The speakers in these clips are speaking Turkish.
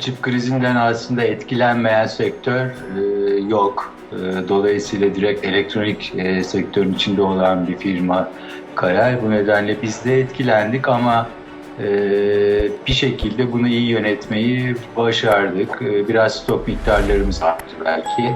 Çip krizinden aslında etkilenmeyen sektör e, yok. E, dolayısıyla direkt elektronik e, sektörün içinde olan bir firma Karel. Bu nedenle biz de etkilendik ama e, bir şekilde bunu iyi yönetmeyi başardık. E, biraz stok miktarlarımız arttı belki.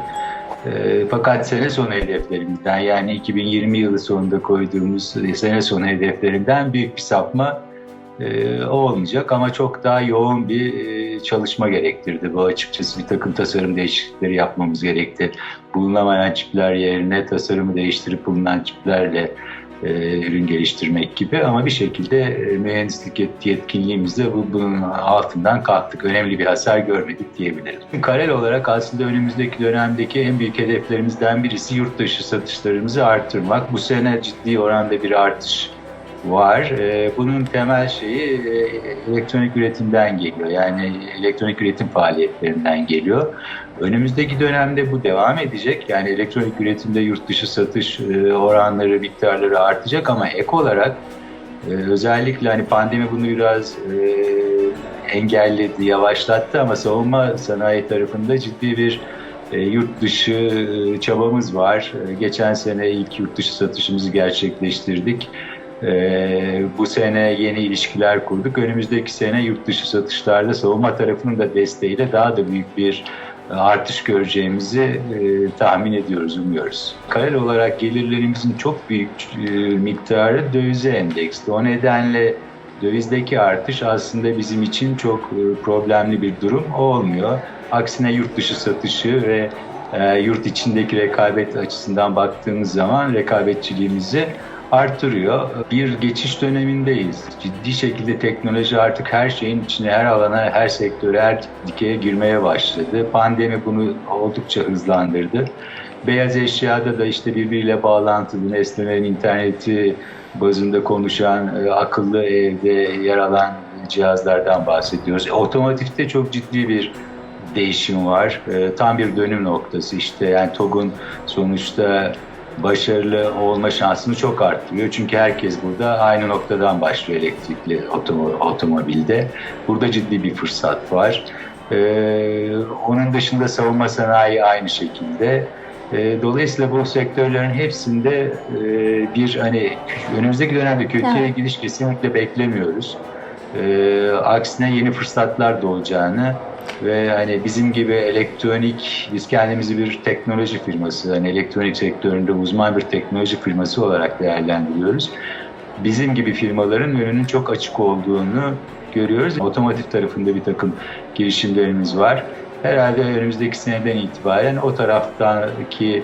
E, fakat sene sonu hedeflerimizden yani 2020 yılı sonunda koyduğumuz sene sonu hedeflerinden büyük bir sapma e, olmayacak ama çok daha yoğun bir e, çalışma gerektirdi. Bu açıkçası bir takım tasarım değişiklikleri yapmamız gerekti. Bulunamayan çipler yerine tasarımı değiştirip bulunan çiplerle e, ürün geliştirmek gibi ama bir şekilde e, mühendislik yet- yetkinliğimizle bu, bunun altından kalktık. Önemli bir hasar görmedik diyebilirim. Karel olarak aslında önümüzdeki dönemdeki en büyük hedeflerimizden birisi yurt dışı satışlarımızı arttırmak. Bu sene ciddi oranda bir artış var. Ee, Bunun temel şeyi e, elektronik üretimden geliyor. Yani elektronik üretim faaliyetlerinden geliyor. Önümüzdeki dönemde bu devam edecek. Yani elektronik üretimde yurt dışı satış e, oranları, miktarları artacak ama ek olarak e, özellikle hani pandemi bunu biraz e, engelledi, yavaşlattı ama savunma sanayi tarafında ciddi bir e, yurt dışı e, çabamız var. E, Geçen sene ilk yurt dışı satışımızı gerçekleştirdik. Ee, bu sene yeni ilişkiler kurduk. Önümüzdeki sene yurt dışı satışlarda savunma tarafının da desteğiyle daha da büyük bir e, artış göreceğimizi e, tahmin ediyoruz, umuyoruz. Karel olarak gelirlerimizin çok büyük e, miktarı dövize endeksli. O nedenle dövizdeki artış aslında bizim için çok e, problemli bir durum olmuyor. Aksine yurt dışı satışı ve e, yurt içindeki rekabet açısından baktığımız zaman rekabetçiliğimizi artırıyor. Bir geçiş dönemindeyiz. Ciddi şekilde teknoloji artık her şeyin içine, her alana, her sektöre, her dikeye girmeye başladı. Pandemi bunu oldukça hızlandırdı. Beyaz eşyada da işte birbiriyle bağlantılı nesnelerin interneti bazında konuşan, e, akıllı evde yer alan cihazlardan bahsediyoruz. Otomotivde çok ciddi bir değişim var. E, tam bir dönüm noktası işte. Yani TOG'un sonuçta başarılı olma şansını çok arttırıyor. Çünkü herkes burada aynı noktadan başlıyor elektrikli otomo- otomobilde. Burada ciddi bir fırsat var. Ee, onun dışında savunma sanayi aynı şekilde. Ee, dolayısıyla bu sektörlerin hepsinde e, bir hani önümüzdeki dönemde kötüye Evet. gidiş kesinlikle beklemiyoruz. Ee, aksine yeni fırsatlar doğacağını ve hani bizim gibi elektronik, biz kendimizi bir teknoloji firması, hani elektronik sektöründe uzman bir teknoloji firması olarak değerlendiriyoruz. Bizim gibi firmaların önünün çok açık olduğunu görüyoruz. Otomotiv tarafında bir takım girişimlerimiz var. Herhalde önümüzdeki seneden itibaren o taraftaki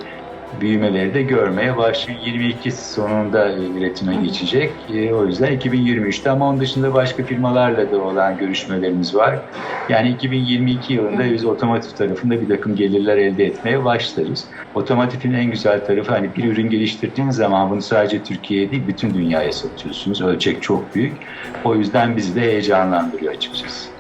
büyümeleri de görmeye başlıyor. 22 sonunda üretime geçecek. E, o yüzden 2023'te ama onun dışında başka firmalarla da olan görüşmelerimiz var. Yani 2022 yılında biz otomotiv tarafında bir takım gelirler elde etmeye başlarız. Otomotivin en güzel tarafı hani bir ürün geliştirdiğiniz zaman bunu sadece Türkiye'ye değil bütün dünyaya satıyorsunuz. Ölçek çok büyük. O yüzden bizi de heyecanlandırıyor açıkçası.